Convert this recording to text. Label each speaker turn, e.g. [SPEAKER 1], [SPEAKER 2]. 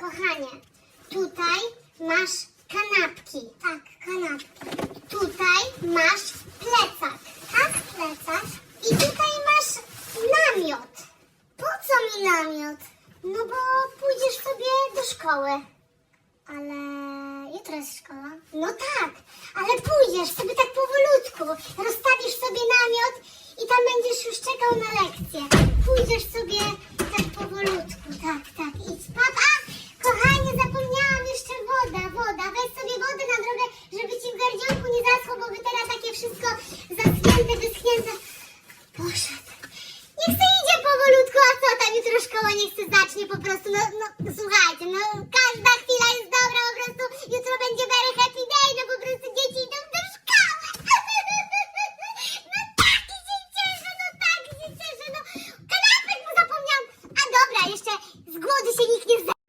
[SPEAKER 1] Kochanie, tutaj masz kanapki. Tak, kanapki. Tutaj masz plecak. Tak, plecak. I tutaj masz namiot. Po co mi namiot? No bo pójdziesz sobie do szkoły. Ale jutro jest szkoła. No tak, ale pójdziesz sobie tak powolutku. Rozstawisz sobie namiot i tam będziesz już czekał na lekcję. wszystko zaschnięte, wyschnięte. Poszedł. Niech to idzie powolutku, a co tam jutro szkoła nie chce zacznie po prostu. No, no słuchajcie, no każda chwila jest dobra, po prostu jutro będzie very happy day, no po prostu dzieci idą do szkoły. No tak się no tak się no kanapek mu zapomniałam. A dobra, jeszcze z głodu się nikt nie zda.